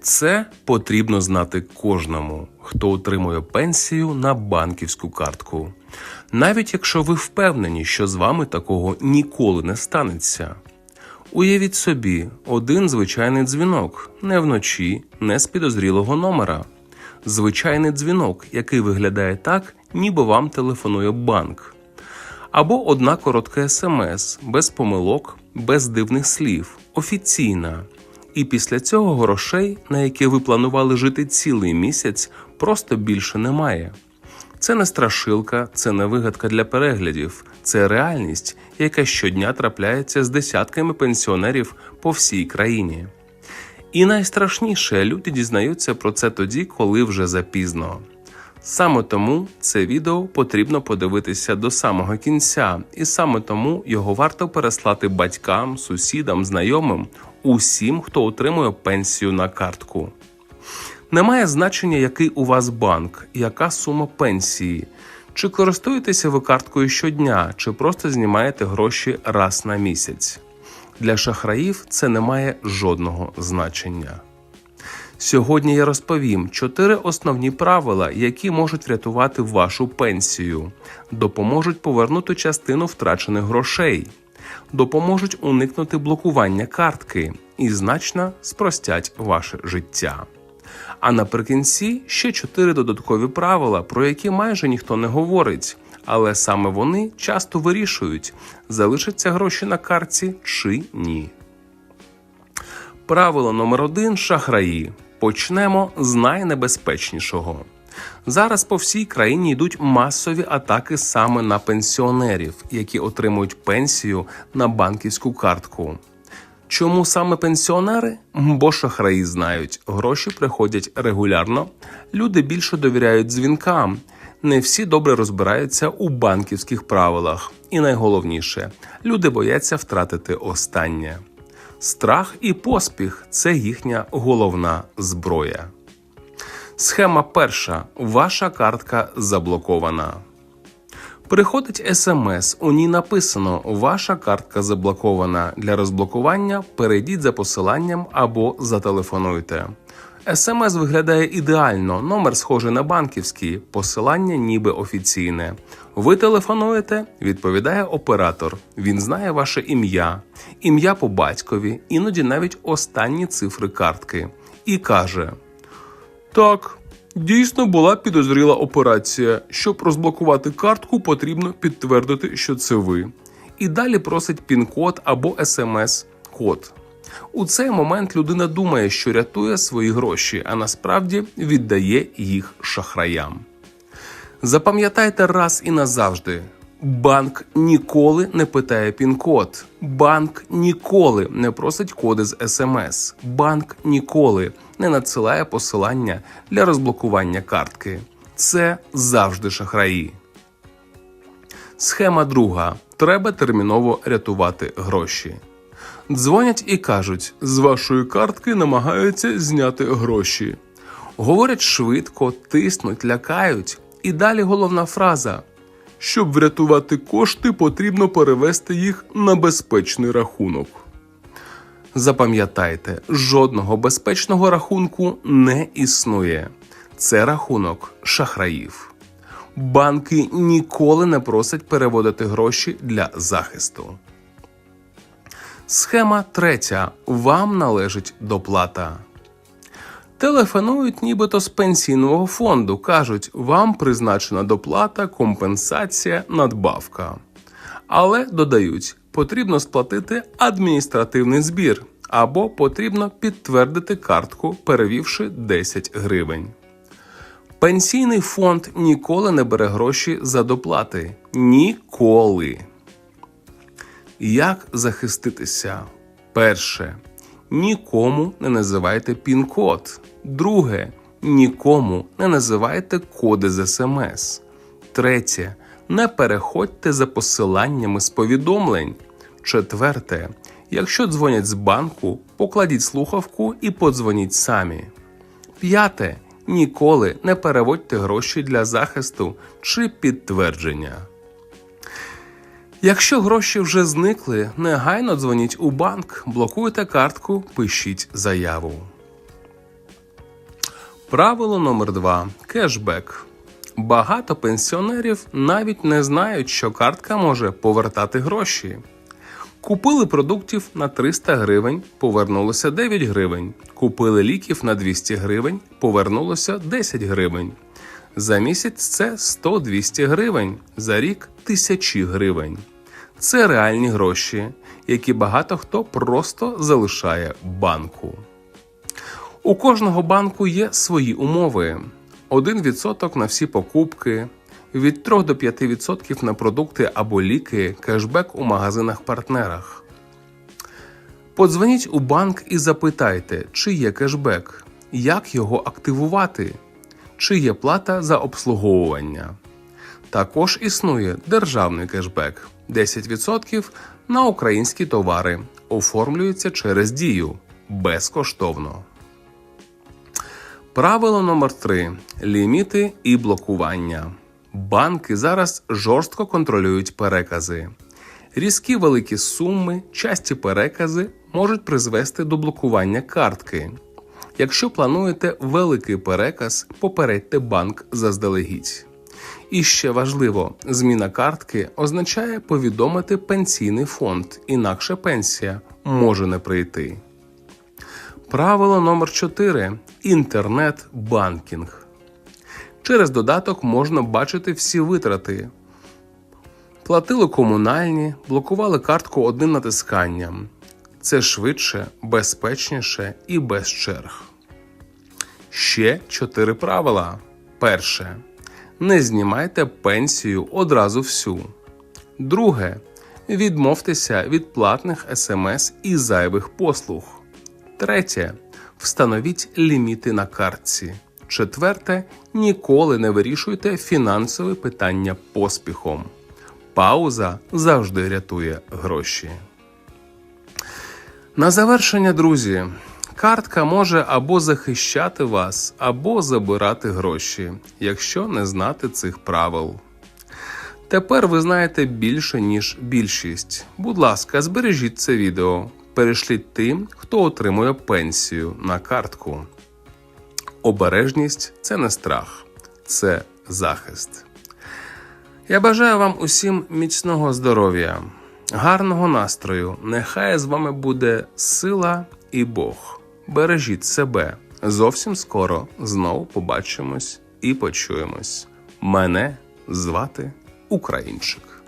Це потрібно знати кожному, хто отримує пенсію на банківську картку. Навіть якщо ви впевнені, що з вами такого ніколи не станеться. Уявіть собі, один звичайний дзвінок, не вночі, не з підозрілого номера. Звичайний дзвінок, який виглядає так, ніби вам телефонує банк. Або одна коротка смс, без помилок, без дивних слів, офіційна. І після цього грошей, на які ви планували жити цілий місяць, просто більше немає. Це не страшилка, це не вигадка для переглядів, це реальність, яка щодня трапляється з десятками пенсіонерів по всій країні. І найстрашніше люди дізнаються про це тоді, коли вже запізно. Саме тому це відео потрібно подивитися до самого кінця, і саме тому його варто переслати батькам, сусідам, знайомим, усім, хто отримує пенсію на картку. Немає значення, який у вас банк, яка сума пенсії, чи користуєтеся ви карткою щодня, чи просто знімаєте гроші раз на місяць. Для шахраїв це не має жодного значення. Сьогодні я розповім чотири основні правила, які можуть врятувати вашу пенсію, допоможуть повернути частину втрачених грошей, допоможуть уникнути блокування картки і значно спростять ваше життя. А наприкінці ще чотири додаткові правила, про які майже ніхто не говорить, але саме вони часто вирішують, залишаться гроші на картці чи ні. Правило номер один шахраї. Почнемо з найнебезпечнішого. Зараз по всій країні йдуть масові атаки саме на пенсіонерів, які отримують пенсію на банківську картку. Чому саме пенсіонери? Бо шахраї знають, гроші приходять регулярно, люди більше довіряють дзвінкам, не всі добре розбираються у банківських правилах. І найголовніше, люди бояться втратити останнє. Страх і поспіх це їхня головна зброя. Схема перша. Ваша картка заблокована. Приходить смс. У ній написано: Ваша картка заблокована. Для розблокування перейдіть за посиланням або зателефонуйте. СМС виглядає ідеально, номер схожий на банківський, посилання ніби офіційне. Ви телефонуєте, відповідає оператор. Він знає ваше ім'я, ім'я по батькові, іноді навіть останні цифри картки. І каже: Так, дійсно була підозріла операція. Щоб розблокувати картку, потрібно підтвердити, що це ви. І далі просить пін-код або смс-код. У цей момент людина думає, що рятує свої гроші, а насправді віддає їх шахраям. Запам'ятайте раз і назавжди: банк ніколи не питає пін-код, банк ніколи не просить коди з смс, банк ніколи не надсилає посилання для розблокування картки. Це завжди шахраї. Схема друга. Треба терміново рятувати гроші. Дзвонять і кажуть, з вашої картки намагаються зняти гроші. Говорять швидко, тиснуть, лякають. І далі головна фраза: щоб врятувати кошти, потрібно перевести їх на безпечний рахунок. Запам'ятайте, жодного безпечного рахунку не існує. Це рахунок шахраїв. Банки ніколи не просять переводити гроші для захисту. Схема третя. Вам належить доплата. Телефонують нібито з пенсійного фонду. Кажуть, вам призначена доплата, компенсація, надбавка. Але додають, потрібно сплатити адміністративний збір або потрібно підтвердити картку, перевівши 10 гривень. Пенсійний фонд ніколи не бере гроші за доплати. Ніколи. Як захиститися? Перше. Нікому не називайте пін-код. Друге. Нікому не називайте коди з смс. Третє. Не переходьте за посиланнями з повідомлень. Четверте. Якщо дзвонять з банку, покладіть слухавку і подзвоніть самі. П'яте. Ніколи не переводьте гроші для захисту чи підтвердження. Якщо гроші вже зникли, негайно дзвоніть у банк, блокуйте картку, пишіть заяву. Правило номер 2 кешбек. Багато пенсіонерів навіть не знають, що картка може повертати гроші. Купили продуктів на 300 гривень, повернулося 9 гривень. Купили ліків на 200 гривень, повернулося 10 гривень. За місяць це 100-200 гривень, за рік тисячі гривень. Це реальні гроші, які багато хто просто залишає банку. У кожного банку є свої умови: 1% на всі покупки, від 3 до 5% на продукти або ліки, кешбек у магазинах-партнерах. Подзвоніть у банк і запитайте, чи є кешбек, як його активувати, чи є плата за обслуговування. Також існує державний кешбек 10% на українські товари, оформлюється через дію безкоштовно. Правило номер 3 ліміти і блокування. Банки зараз жорстко контролюють перекази. Різкі великі суми, часті перекази можуть призвести до блокування картки. Якщо плануєте великий переказ, попередьте банк заздалегідь. І ще важливо, зміна картки означає повідомити пенсійний фонд, інакше пенсія може не прийти. Правило номер 4 інтернет-банкінг. Через додаток можна бачити всі витрати. Платили комунальні, блокували картку одним натисканням. Це швидше, безпечніше і без черг. Ще чотири правила. Перше. Не знімайте пенсію одразу всю. Друге. Відмовтеся від платних смс і зайвих послуг. Третє. Встановіть ліміти на картці. Четверте. Ніколи не вирішуйте фінансові питання поспіхом. Пауза завжди рятує гроші. На завершення, друзі, картка може або захищати вас, або забирати гроші, якщо не знати цих правил. Тепер ви знаєте більше, ніж більшість. Будь ласка, збережіть це відео, перешліть тим, хто отримує пенсію на картку. Обережність це не страх, це захист. Я бажаю вам усім міцного здоров'я, гарного настрою. Нехай з вами буде сила і Бог. Бережіть себе. Зовсім скоро знову побачимось і почуємось. Мене звати Українчик.